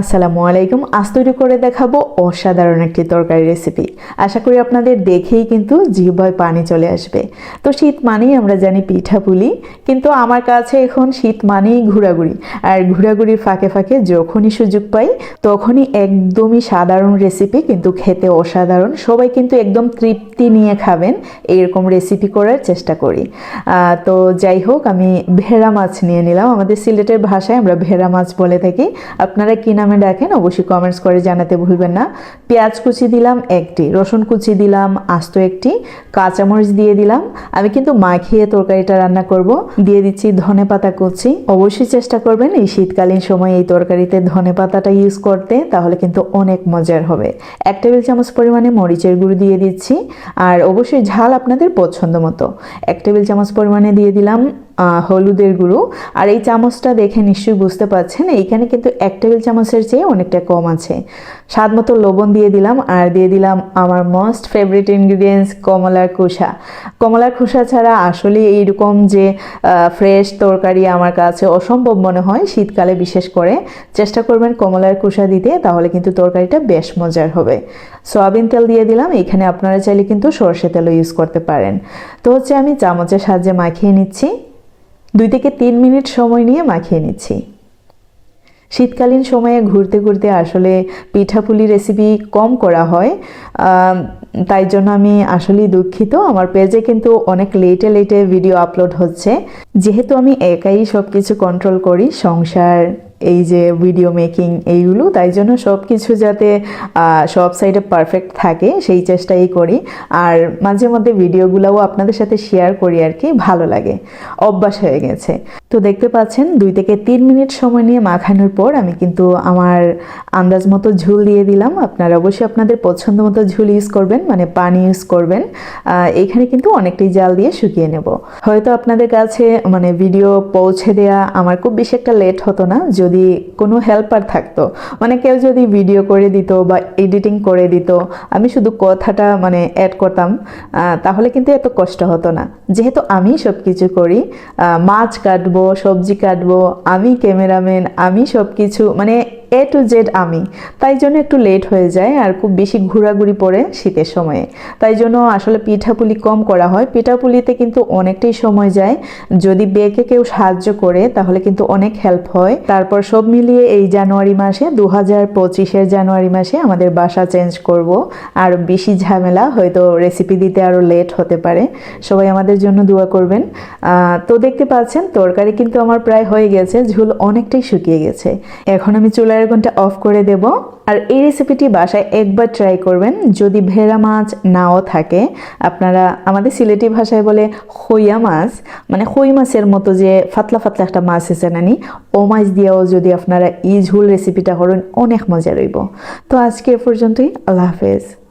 আসসালামু আলাইকুম। আজ তৈরি করে দেখাবো অসাধারণ একটি তরকারি রেসিপি আশা করি আপনাদের দেখেই কিন্তু জিহ্বায় পানি চলে আসবে। তো শীত মানেই আমরা জানি পিঠা পুলি, কিন্তু আমার কাছে এখন শীত মানেই ঘোরাঘুরি। আর ঘোরাঘুরির ফাঁকে ফাঁকে যখনই সুযোগ পাই, তখনই একদমই সাধারণ রেসিপি কিন্তু খেতে অসাধারণ। সবাই কিন্তু একদম তৃপ্তি নিয়ে খাবেন, এরকম রেসিপি করার চেষ্টা করি। তো যাই হোক, আমি ভেড়া মাছ নিয়ে নিলাম। আমাদের সিলেটের ভাষায় আমরা ভেড়া মাছ বলে থাকি। আপনারা কি নামে ডাকেন, অবশ্যই কমেন্টস করে জানাতে ভুলবেন না। পেঁয়াজ কুচি দিলাম একটি, রসুন কুচি দিলাম আস্ত একটি, কাঁচামরিচ দিয়ে দিলাম। আমি কিন্তু মাখিয়ে তরকারিটা রান্না করব। দিয়ে দিচ্ছি ধনে পাতা কুচি। অবশ্যই চেষ্টা করবেন এই শীতকালীন সময় এই তরকারিতে ধনে পাতাটা ইউজ করতে, তাহলে কিন্তু অনেক মজার হবে। এক টেবিল চামচ পরিমাণে মরিচের গুঁড়ো দিয়ে দিচ্ছি। আর অবশ্যই ঝাল আপনাদের পছন্দ মতো। এক টেবিল চামচ পরিমাণে দিয়ে দিলাম হলুদের গুঁড়ো। আর এই চামচটা দেখে নিশ্চয়ই বুঝতে পারছেন, এইখানে কিন্তু এক টেবিল চামচের চেয়ে অনেকটা কম আছে। স্বাদ মতো লবণ দিয়ে দিলাম, আর দিয়ে দিলাম আমার মোস্ট ফেভারিট ইনগ্রিডিয়েন্টস কমলার খোসা। কমলার খোসা ছাড়া আসলে এইরকম যে ফ্রেশ তরকারি আমার কাছে অসম্ভব মনে হয়, শীতকালে বিশেষ করে। চেষ্টা করবেন কমলার খোসা দিতে, তাহলে কিন্তু তরকারিটা বেশ মজার হবে। সয়াবিন তেল দিয়ে দিলাম, এখানে আপনারা চাইলে কিন্তু সর্ষে তেলও ইউজ করতে পারেন। তো হচ্ছে আমি চামচের সাহায্যে মাখিয়ে নিচ্ছি। দুই থেকে তিন মিনিট সময় নিয়ে মাখিয়ে নিচ্ছি। শীতকালীন সময়ে ঘুরতে ঘুরতে আসলে পিঠাপুলি রেসিপি কম করা হয় তাই জন্য আমি আসলেই দুঃখিত। আমার পেজে কিন্তু অনেক লেটে লেটে ভিডিও আপলোড হচ্ছে। যেহেতু আমি একাই সব কিছু কন্ট্রোল করি, সংসার এই যে ভিডিও মেকিং এইগুলো, তাই জন্য সব কিছু যাতে সব সাইডে পারফেক্ট থাকে, সেই চেষ্টাই করি। আর মাঝে মধ্যে ভিডিওগুলোও আপনাদের সাথে শেয়ার করি আর কি, ভালো লাগে। অভ্যাস হয়ে গেছে। তো দেখতে পাচ্ছেন, দুই থেকে তিন মিনিট সময় নিয়ে মাখানোর পর আমি কিন্তু আমার আন্দাজ মতো ঝুল দিয়ে দিলাম। আপনারা অবশ্যই আপনাদের পছন্দ মতো ঝুল ইউজ করবেন মানে পানি ইউজ করবেন। এখানে কিন্তু অনেকটাই জাল দিয়ে শুকিয়ে নেব। হয়তো আপনাদের কাছে মানে ভিডিও পৌঁছে দেয়া আমার খুব বেশি একটা লেট হতো না, যদি কোনো হেল্পার থাকতো। মানে কেউ যদি ভিডিও করে দিত বা এডিটিং করে দিত, আমি শুধু কথাটা মানে অ্যাড করতাম তাহলে কিন্তু এত কষ্ট হতো না। যেহেতু আমি সব কিছু করি মাছ কাটবো সবজি কাটবো আমি ক্যামেরাম্যান আমি সব কিছু মানে এ টু জেড আমি। তাই জন্য একটু লেট হয়ে যায় আর খুব বেশি ঘোরাঘুরি পড়ে শীতের সময়ে। তাই জন্য আসলে পিঠাপুলি কম করা হয়। পিঠাপুলিতে কিন্তু অনেকটাই সময় যায়। যদি বেঁকে কেউ সাহায্য করে, তাহলে কিন্তু অনেক হেল্প হয়। তারপর সব মিলিয়ে এই জানুয়ারি মাসে দু হাজার পঁচিশের জানুয়ারি মাসে আমাদের বাসা চেঞ্জ করব। আর বেশি ঝামেলা, হয়তো রেসিপি দিতে আরও লেট হতে পারে। সবাই আমাদের জন্য দোয়া করবেন। তো দেখতে পাচ্ছেন, তরকারি কিন্তু আমার প্রায় হয়ে গেছে। ঝুল অনেকটাই শুকিয়ে গেছে। এখন আমি চুলার আগুনটা অফ করে দেব। আর এই রেসিপিটি বাসায় একবার ট্রাই করবেন। যদি ভেড়া মাছ নাও থাকে, আপনারা আমাদের সিলেটি ভাষায় বলে খইয়া মাছ মানে খই মাছের মতো যে ফাতলা ফাতলা একটা মাছ আছে নানি ও মাছ দিয়েও যদি আপনারা ই ঝুল রেসিপিটা করেন, অনেক মজা রইব। তো আজকে এ পর্যন্তই। আল্লাহ হাফেজ।